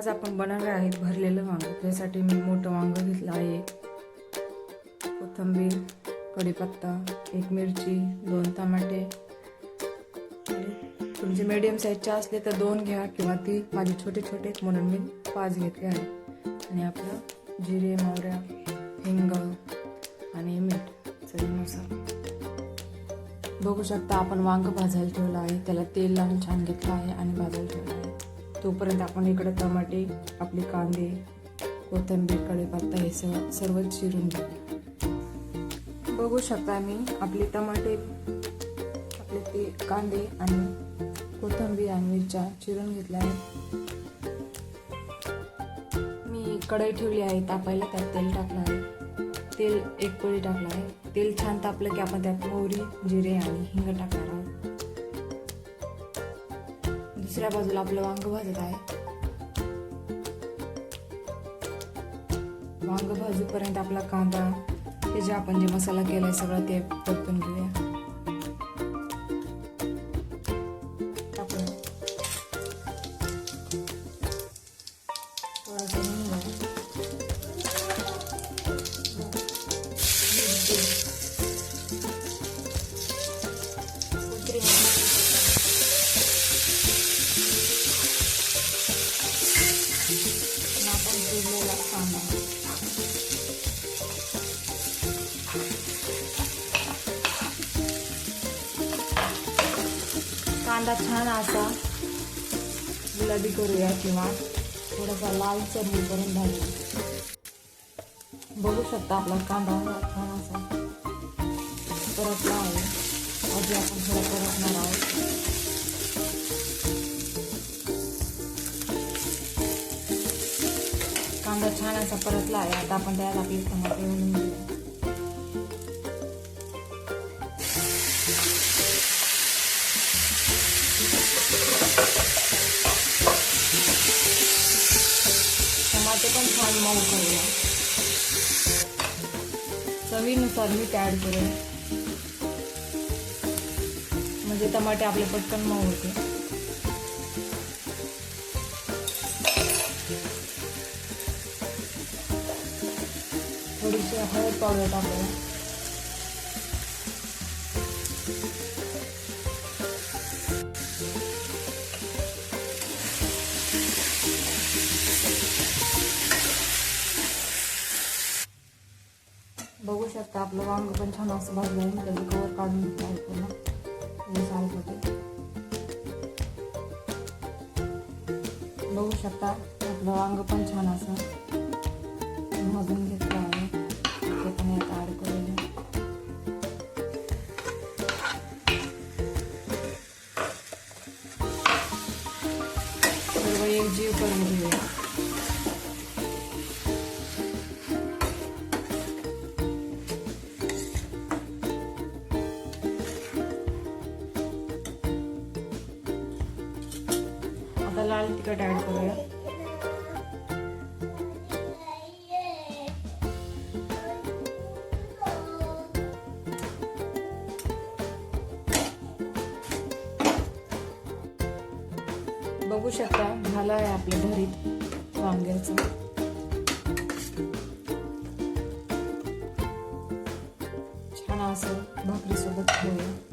आज आपण बनवणार आहेत भरलेलं वांग. त्यासाठी मी मोठं वांग घेतलं आहे. कोथिंबीर कढीपत्ता एक मिरची दोन टमाटे. तुमचे मीडियम साईजच्या असले तर दोन घ्या किंवा ती माझे छोटे छोटे म्हणून मी पाच घेतले आहे. आणि आपलं जिरे मोहऱ्या हिंग आणि मीठ चवीनुसार. बघू शकता आपण वांग भाजायला ठेवलं आहे. त्याला तेल लावून छान घेतलं आहे आणि भाजायला ठेवलं आहे. तोपर्यंत आपण इकडे टमाटे आपले कांदे कोथिंबीर कढीपत्ता हे सर्व सर्व चिरून घेऊ. बघू शकता मी आपले टमाटे आपले ते कांदे आणि कोथिंबीर आणि मिरच्या चिरून घेतल्या आहेत. मी कढई ठेवली आहे तापायला त्यात तेल टाकलं आहे. तेल एक पळी टाकलं आहे. तेल छान तापलं की आपण त्यात मोहरी जिरे आणि हिंग टाकणार आहोत. दुसऱ्या बाजूला आपलं वांग भाजत आहे. वांग भाजूपर्यंत आपला कांदा हे जे आपण जे मसाला केलाय सगळं ते परतून घेऊया. कांदा छान असा गुलाबी करूया किंवा थोडासा लाल चरणी करून भाजू बघू शकता आपला कांदा छान असा परतला आहे. आधी आपण थोडं परतणार आहोत. कांदा छान असा परतला आहे. आता आपण त्यात आपले टमाटे घालून घेऊया. टमाटे पण छान मऊ करूया चवीनुसार मीठ ॲड करेन. म्हणजे टमाटे आपले पटकन मऊ होते थोडीशी हळद पावडर टाकूया बघू शकता आपलं वांग पण छान असं भाजलं आहे. त्याचं कवर काढून घेतलं आहे पूर्ण. हे होते. बघू शकता आपलं वांग पण छान असं भाजून घेतलं आहे. ते पण यात ॲड करून सर्व एकजीव करून घेऊया. लाल तिखट ॲड करूया. बघू शकता झालं आहे आपल्या घरीत वांग्याचं. छान असं भाकरीसोबत खाऊया